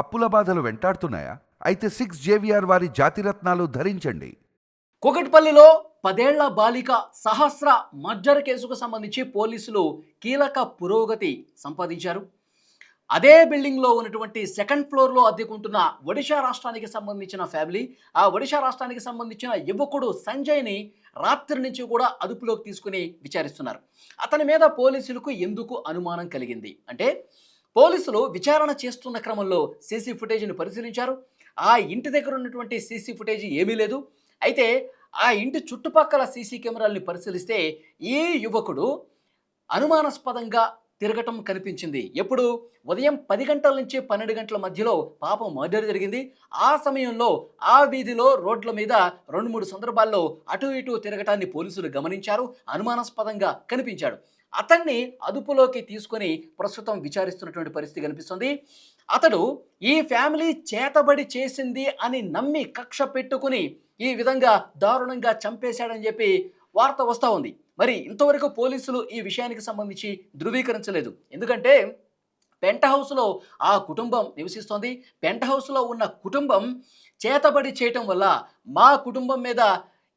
అప్పుల బాధలు వెంటాడుతున్నాయా? అయితే సిక్స్ జేవిఆర్ వారి జాతిరత్నాలు ధరించండి. కుకట్పల్లిలో పదేళ్ళ బాలిక సహస్ర మర్జర్ కేసుకు సంబంధించి పోలీసులు కీలక పురోగతి సంపాదించారు. అదే బిల్డింగ్లో ఉన్నటువంటి సెకండ్ ఫ్లోర్లో అద్దెకుంటున్న ఒడిషా రాష్ట్రానికి సంబంధించిన ఫ్యామిలీ ఆ ఒడిషా రాష్ట్రానికి సంబంధించిన యువకుడు సంజయ్ని రాత్రి నుంచి కూడా అదుపులోకి తీసుకుని విచారిస్తున్నారు. అతని మీద పోలీసులకు ఎందుకు అనుమానం కలిగింది? అంటే పోలీసులు విచారణ చేస్తున్న క్రమంలో సీసీ ఫుటేజ్ని పరిశీలించారు. ఆ ఇంటి దగ్గర ఉన్నటువంటి సీసీ ఫుటేజ్ ఏమీ లేదు. అయితే ఆ ఇంటి చుట్టుపక్కల సీసీ కెమెరాల్ని పరిశీలిస్తే ఏ యువకుడు అనుమానాస్పదంగా తిరగటం కనిపించింది. ఎప్పుడు? ఉదయం పది గంటల నుంచి పన్నెండు గంటల మధ్యలో పాపం మర్డర్ జరిగింది. ఆ సమయంలో ఆ వీధిలో రోడ్ల మీద రెండు మూడు సందర్భాల్లో అటు ఇటు తిరగటాన్ని పోలీసులు గమనించారు. అనుమానాస్పదంగా కనిపించాడు. అతన్ని అదుపులోకి తీసుకొని ప్రస్తుతం విచారిస్తున్నటువంటి పరిస్థితి కనిపిస్తుంది. అతడు ఈ ఫ్యామిలీ చేతబడి చేసింది అని నమ్మి కక్ష పెట్టుకుని ఈ విధంగా దారుణంగా చంపేశాడని చెప్పి వార్త వస్తూ ఉంది. మరి ఇంతవరకు పోలీసులు ఈ విషయానికి సంబంధించి ధృవీకరించలేదు. ఎందుకంటే పెంట్ హౌస్లో ఆ కుటుంబం నివసిస్తోంది. పెంట్ హౌస్లో ఉన్న కుటుంబం చేతబడి చేయటం వల్ల మా కుటుంబం మీద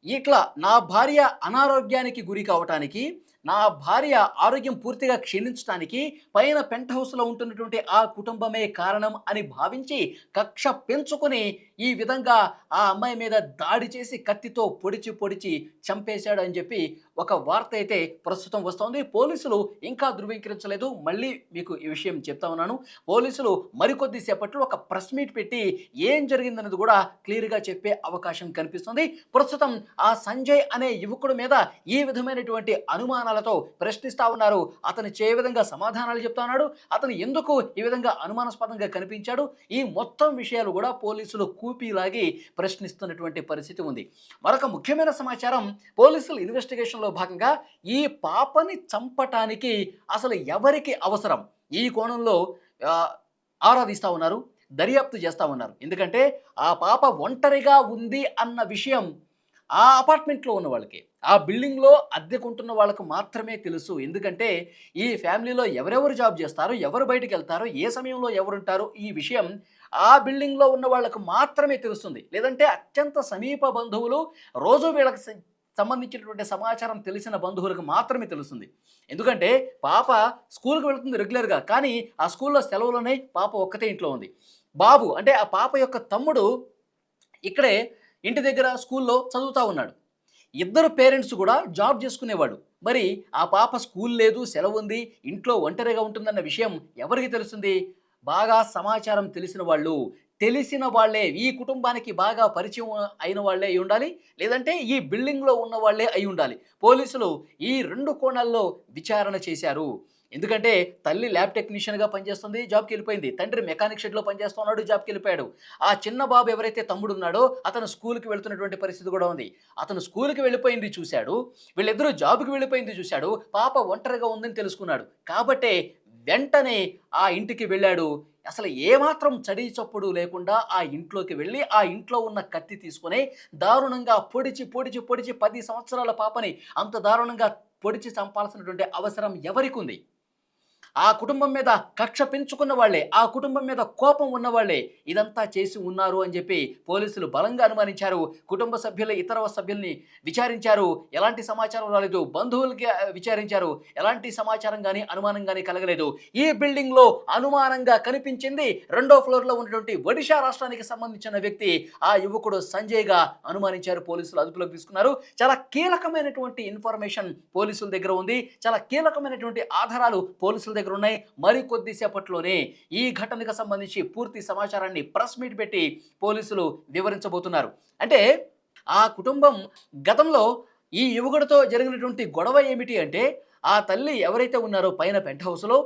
ఇట్లా నా భార్య అనారోగ్యానికి గురి కావటానికి నా భార్య ఆరోగ్యం పూర్తిగా క్షీణించడానికి పైన పెంట్ హౌస్లో ఉంటున్నటువంటి ఆ కుటుంబమే కారణం అని భావించి కక్ష పెంచుకొని ఈ విధంగా ఆ అమ్మాయి మీద దాడి చేసి కత్తితో పొడిచి పొడిచి చంపేశాడు అని చెప్పి ఒక వార్త అయితే ప్రస్తుతం వస్తోంది. పోలీసులు ఇంకా ధృవీకరించలేదు. మళ్ళీ మీకు ఈ విషయం చెప్తా ఉన్నాను. పోలీసులు మరికొద్ది సేపట్లో ఒక ప్రెస్ మీట్ పెట్టి ఏం జరిగిందన్నది కూడా క్లియర్గా చెప్పే అవకాశం కనిపిస్తుంది. ప్రస్తుతం ఆ సంజయ్ అనే యువకుడి మీద ఈ విధమైనటువంటి అనుమానాలతో ప్రశ్నిస్తా ఉన్నారు. అతను చే విధంగా సమాధానాలు చెప్తా ఉన్నాడు. అతను ఎందుకు ఈ విధంగా అనుమానాస్పదంగా కనిపించాడు? ఈ మొత్తం విషయాలు కూడా పోలీసులు కూపీలాగి ప్రశ్నిస్తున్నటువంటి పరిస్థితి ఉంది. మరొక ముఖ్యమైన సమాచారం పోలీసులు ఇన్వెస్టిగేషన్లో భాగంగా ఈ పాపని చంపటానికి అసలు ఎవరికి అవసరం? ఈ కోణంలో ఆరాధిస్తూ ఉన్నారు దర్యాప్తు చేస్తూ ఉన్నారు. ఎందుకంటే ఆ పాప ఒంటరిగా ఉంది అన్న విషయం ఆ అపార్ట్మెంట్లో ఉన్న వాళ్ళకి ఆ బిల్డింగ్లో అద్దెకుంటున్న వాళ్ళకు మాత్రమే తెలుసు. ఎందుకంటే ఈ ఫ్యామిలీలో ఎవరెవరు జాబ్ చేస్తారో ఎవరు బయటకు వెళ్తారు ఏ సమయంలో ఎవరుంటారు ఈ విషయం ఆ బిల్డింగ్లో ఉన్న వాళ్ళకు మాత్రమే తెలుస్తుంది. లేదంటే అత్యంత సమీప బంధువులు రోజు వీళ్ళకి సంబంధించినటువంటి సమాచారం తెలిసిన బంధువులకు మాత్రమే తెలుస్తుంది. ఎందుకంటే పాప స్కూల్కి వెళుతుంది రెగ్యులర్గా కానీ ఆ స్కూల్లో సెలవులోనే పాప ఒక్కతే ఇంట్లో ఉంది. బాబు అంటే ఆ పాప యొక్క తమ్ముడు ఇక్కడే ఇంటి దగ్గర స్కూల్లో చదువుతూ ఉన్నాడు. ఇద్దరు పేరెంట్స్ కూడా జాబ్ చేసుకునేవాడు. మరి ఆ పాప స్కూల్ లేదు సెలవు ఉంది ఇంట్లో ఒంటరిగా ఉంటుందన్న విషయం ఎవరికి తెలుస్తుంది? బాగా సమాచారం తెలిసిన వాళ్ళు తెలిసిన వాళ్ళే ఈ కుటుంబానికి బాగా పరిచయం అయిన వాళ్ళే అయి ఉండాలి. లేదంటే ఈ బిల్డింగ్లో ఉన్న వాళ్ళే అయి ఉండాలి. పోలీసులు ఈ రెండు కోణాల్లో విచారణ చేశారు. ఎందుకంటే తల్లి ల్యాబ్ టెక్నీషియన్గా పనిచేస్తుంది జాబ్కి వెళ్ళిపోయింది. తండ్రి మెకానిక్ షెడ్లో పనిచేస్తున్నాడు జాబ్కి వెళ్ళిపోయాడు. ఆ చిన్న బాబు ఎవరైతే తమ్ముడు ఉన్నాడో అతను స్కూల్కి వెళ్తున్నటువంటి పరిస్థితి కూడా ఉంది. అతను స్కూల్కి వెళ్ళిపోయింది చూశాడు. వీళ్ళిద్దరూ జాబ్కి వెళ్ళిపోయింది చూశాడు. పాప ఒంటరిగా ఉందని తెలుసుకున్నాడు. కాబట్టే వెంటనే ఆ ఇంటికి వెళ్ళాడు. అసలు ఏమాత్రం చడి చప్పుడు లేకుండా ఆ ఇంట్లోకి వెళ్ళి ఆ ఇంట్లో ఉన్న కత్తి తీసుకొని దారుణంగా పొడిచి పొడిచి పొడిచి పది సంవత్సరాల పాపని అంత దారుణంగా పొడిచి చంపాల్సినటువంటి అవసరం ఎవరికి ఉంది ఆ కుటుంబం మీద కక్ష పెంచుకున్న వాళ్ళే ఆ కుటుంబం మీద కోపం ఉన్నవాళ్ళే ఇదంతా చేసి ఉన్నారు అని చెప్పి పోలీసులు బలంగా అనుమానించారు. కుటుంబ సభ్యుల ఇతర సభ్యుల్ని విచారించారు. ఎలాంటి సమాచారం రాలేదు. బంధువులకి విచారించారు. ఎలాంటి సమాచారం కానీ అనుమానం కానీ కలగలేదు. ఈ బిల్డింగ్లో అనుమానంగా కనిపించింది రెండో ఫ్లోర్లో ఉన్నటువంటి ఒడిశా రాష్ట్రానికి సంబంధించిన వ్యక్తి. ఆ యువకుడు సంజయ్గా అనుమానించారు. పోలీసులు అదుపులోకి తీసుకున్నారు. చాలా కీలకమైనటువంటి ఇన్ఫర్మేషన్ పోలీసుల దగ్గర ఉంది. చాలా కీలకమైనటువంటి ఆధారాలు పోలీసుల దగ్గర ఉన్నాయి మరి కొద్దిసేపట్లోనే ఈ ఘటనకు సంబంధించి పూర్తి సమాచారాన్ని ప్రెస్ మీట్ పెట్టి పోలీసులు వివరించబోతున్నారు. అంటే ఆ కుటుంబం గతంలో ఈ యువకుడితో జరిగినటువంటి గొడవ ఏమిటి అంటే ఆ తల్లి ఎవరైతే ఉన్నారో పైన పెంట్ హౌస్లో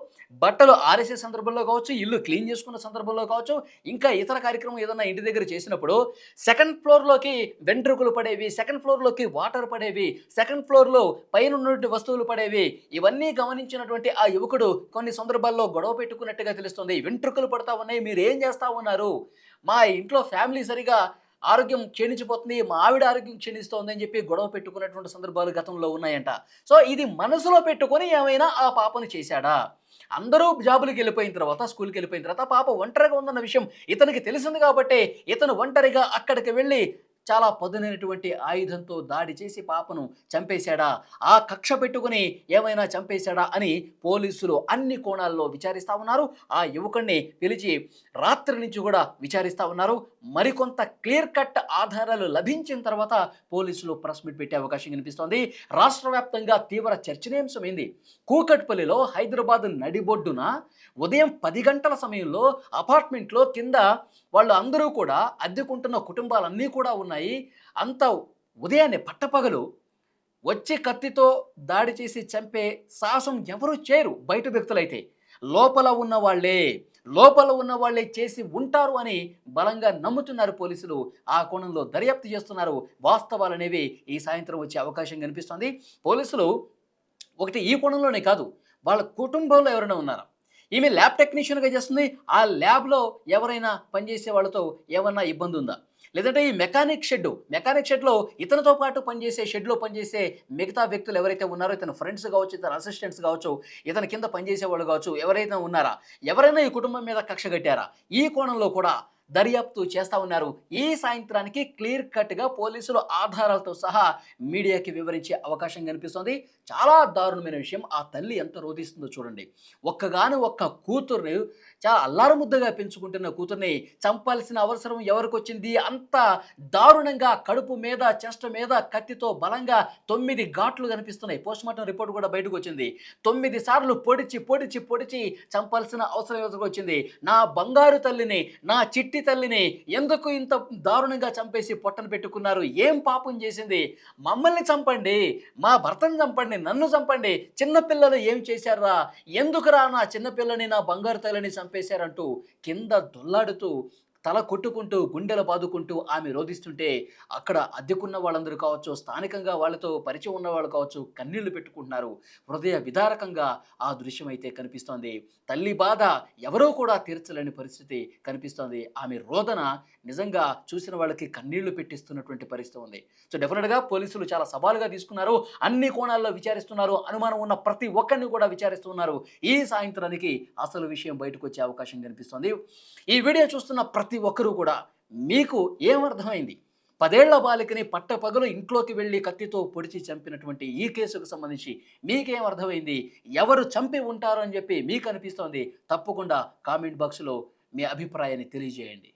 బట్టలు ఆరేసే సందర్భంలో కావచ్చు ఇల్లు క్లీన్ చేసుకున్న సందర్భంలో కావచ్చు ఇంకా ఇతర కార్యక్రమం ఏదైనా ఇంటి దగ్గర చేసినప్పుడు సెకండ్ ఫ్లోర్లోకి వెంట్రుకలు పడేవి సెకండ్ ఫ్లోర్లోకి వాటర్ పడేవి సెకండ్ ఫ్లోర్లో పైన ఉన్నటువంటి వస్తువులు పడేవి ఇవన్నీ గమనించినటువంటి ఆ యువకుడు కొన్ని సందర్భాల్లో గొడవ పెట్టుకున్నట్టుగా తెలుస్తుంది. వెంట్రుకలు పడతా ఉన్నాయి మీరు ఏం చేస్తా ఉన్నారు? మా ఇంట్లో ఫ్యామిలీ సరిగా ఆరోగ్యం క్షీణించిపోతుంది మా ఆవిడ ఆరోగ్యం క్షీణిస్తోంది అని చెప్పి గొడవ పెట్టుకున్నటువంటి సందర్భాలు గతంలో ఉన్నాయంట. సో ఇది మనసులో పెట్టుకొని ఏమైనా ఆ పాపను చేశాడా? అందరూ జాబులకు వెళ్ళిపోయిన తర్వాత స్కూల్కి వెళ్ళిపోయిన తర్వాత పాప ఒంటరిగా ఉందన్న విషయం ఇతనికి తెలిసింది కాబట్టి ఇతను ఒంటరిగా అక్కడికి వెళ్ళి చాలా పదునైనటువంటి ఆయుధంతో దాడి చేసి పాపను చంపేశాడా? ఆ కక్ష పెట్టుకుని ఏమైనా చంపేశాడా అని పోలీసులు అన్ని కోణాల్లో విచారిస్తూ ఉన్నారు. ఆ యువకుణ్ణి పిలిచి రాత్రి నుంచి కూడా విచారిస్తూ ఉన్నారు. మరికొంత క్లియర్ కట్ ఆధారాలు లభించిన తర్వాత పోలీసులు ప్రెస్ మీట్ పెట్టే అవకాశం కనిపిస్తోంది. రాష్ట్ర వ్యాప్తంగా తీవ్ర చర్చనీయాంశమైంది. కూకట్పల్లిలో హైదరాబాద్ నడిబొడ్డున ఉదయం పది గంటల సమయంలో అపార్ట్మెంట్లో కింద వాళ్ళు అందరూ కూడా అద్దెకుంటున్న కుటుంబాలన్నీ కూడా ఉన్నాయి. అంత ఉదయాన్నే పట్టపగలు వచ్చి కత్తితో దాడి చేసి చంపే సాహసం ఎవరు చేయరు బయట వ్యక్తులైతే. లోపల ఉన్న వాళ్ళే. లోపల ఉన్న వాళ్ళే చేసి ఉంటారు అని బలంగా నమ్ముతున్నారు పోలీసులు. ఆ కోణంలో దర్యాప్తు చేస్తున్నారు. వాస్తవాలు అనేవి ఈ సాయంత్రం వచ్చే అవకాశం కనిపిస్తుంది. పోలీసులు ఒకటి ఈ కోణంలోనే కాదు వాళ్ళ కుటుంబంలో ఎవరైనా ఉన్నారా? ఈమె ల్యాబ్ టెక్నీషియన్గా చేస్తుంది. ఆ ల్యాబ్లో ఎవరైనా పనిచేసే వాళ్ళతో ఏమన్నా ఇబ్బంది ఉందా లేదంటే ఈ మెకానిక్ షెడ్ మెకానిక్ షెడ్లో ఇతనితో పాటు పనిచేసే షెడ్లో పనిచేసే మిగతా వ్యక్తులు ఎవరైతే ఉన్నారో ఇతని ఫ్రెండ్స్ కావచ్చు ఇతని అసిస్టెంట్స్ కావచ్చు ఇతని కింద పనిచేసే వాళ్ళు కావచ్చు ఎవరైతే ఉన్నారా? ఎవరైనా ఈ కుటుంబం మీద కక్ష కట్టారా? ఈ కోణంలో కూడా దర్యాప్తు చేస్తా ఉన్నారు. ఈ సాయంత్రానికి క్లియర్ కట్గా పోలీసులు ఆధారాలతో సహా మీడియాకి వివరించే అవకాశం కనిపిస్తుంది. చాలా దారుణమైన విషయం ఆ తల్లి ఎంత రోధిస్తుందో చూడండి. ఒక్కగాను ఒక్క కూతుర్ని చాలా అల్లారముద్దగా పెంచుకుంటున్న కూతుర్ని చంపాల్సిన అవసరం ఎవరికి వచ్చింది అంత దారుణంగా కడుపు మీద చెస్ట్ మీద కత్తితో బలంగా తొమ్మిది ఘాట్లు కనిపిస్తున్నాయి. పోస్ట్ మార్టం రిపోర్ట్ కూడా బయటకు వచ్చింది. తొమ్మిది సార్లు పొడిచి పొడిచి పొడిచి చంపాల్సిన అవసరం ఎవరికి వచ్చింది నా బంగారు తల్లిని నా చిట్టి తల్లిని ఎందుకు ఇంత దారుణంగా చంపేసి పొట్టను పెట్టుకున్నారు? ఏం పాపం చేసింది? మమ్మల్ని చంపండి మా భర్తను చంపండి నన్ను చంపండి. చిన్నపిల్లలు ఏం చేశారా? ఎందుకురా నా చిన్నపిల్లని నా బంగారు తల్లిని చంపేశారంటూ కింద దొల్లాడుతూ తల కొట్టుకుంటూ గుండెలు బాదుకుంటూ ఆమె రోధిస్తుంటే అక్కడ అద్దెకున్న వాళ్ళందరూ కావచ్చు స్థానికంగా వాళ్ళతో పరిచయం ఉన్న వాళ్ళు కావచ్చు కన్నీళ్ళు పెట్టుకుంటున్నారు. హృదయ విదారకంగా ఆ దృశ్యం అయితే కనిపిస్తోంది. తల్లి బాధ ఎవరో కూడా తీర్చలేని పరిస్థితి కనిపిస్తోంది. ఆమె రోదన నిజంగా చూసిన వాళ్ళకి కన్నీళ్ళు పెట్టిస్తున్నటువంటి పరిస్థితి ఉంది. సో డెఫినెట్గా పోలీసులు చాలా సవాలుగా తీసుకున్నారు. అన్ని కోణాల్లో విచారిస్తున్నారు. అనుమానం ఉన్న ప్రతి ఒక్కరిని కూడా విచారిస్తున్నారు. ఈ సాయంత్రానికి అసలు విషయం బయటకు వచ్చే అవకాశం కనిపిస్తుంది. ఈ వీడియో చూస్తున్న ప్రతి ఒక్కరూ కూడా మీకు ఏమర్థమైంది? పదేళ్ళ బాలికని పట్టపగలు ఇంట్లోకి వెళ్ళి కత్తితో పొడిచి చంపినటువంటి ఈ కేసుకు సంబంధించి మీకేం అర్థమైంది ఎవరు చంపి ఉంటారు అని చెప్పి మీకు అనిపిస్తోంది? తప్పకుండా కామెంట్ బాక్స్లో మీ అభిప్రాయాన్ని తెలియజేయండి.